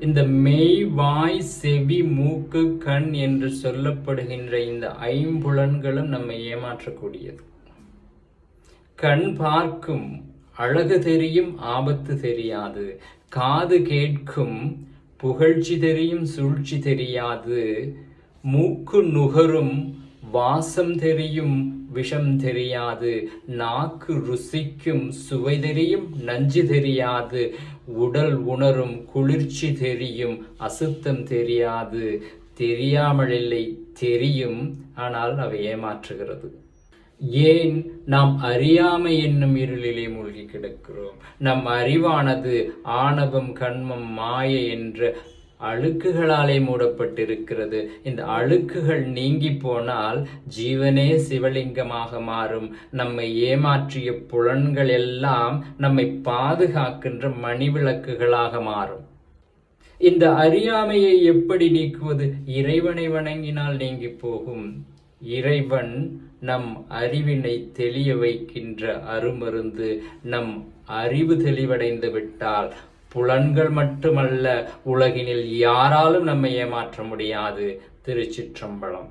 இந்த மெய் வாய் செவி மூக்கு கண் என்று சொல்லப்படுகின்ற இந்த ஐம்புலன்களும் நம்மை ஏமாற்றக்கூடியது. கண் பார்க்கும் அழகு தெரியும் ஆபத்து தெரியாது. காது கேட்கும் புகழ்ச்சி தெரியும் சூழ்ச்சி தெரியாது. மூக்கு நுகரும் வாசம் தெரியும் விஷம் தெரியாது. நாக்கு ருசிக்கும் சுவை தெரியும் நஞ்சு தெரியாது. உடல் உணரும் குளிர்ச்சி தெரியும் அசுத்தம் தெரியாது. தெரியாமலில்லை தெரியும். ஆனால் அவை ஏமாற்றுகிறது. ஏன்? நாம் அறியாமை என்னும் இருளிலே மூழ்கி கிடக்கிறோம். நம் அறிவானது ஆணவம் கண்மம் மாய என்ற அழுக்குகளாலே மூடப்பட்டிருக்கிறது. இந்த அழுக்குகள் நீங்கி போனால் ஜீவனே சிவலிங்கமாக மாறும். நம்மை ஏமாற்றிய புலன்கள் எல்லாம் நம்மை பாதுகாக்கின்ற மணிவிளக்குகளாக மாறும். இந்த அறியாமையை எப்படி நீக்குவது? இறைவனை வணங்கினால் நீங்கி போகும். இறைவன் நம் அறிவினை தெளிய வைக்கின்ற அருமருந்து நம் அறிவு தெளிவடைந்து விட்டால் புலன்கள் மட்டுமல்ல உலகினில் யாராலும் நம்மை ஏமாற்ற முடியாது. திருச்சிற்றம்பலம்.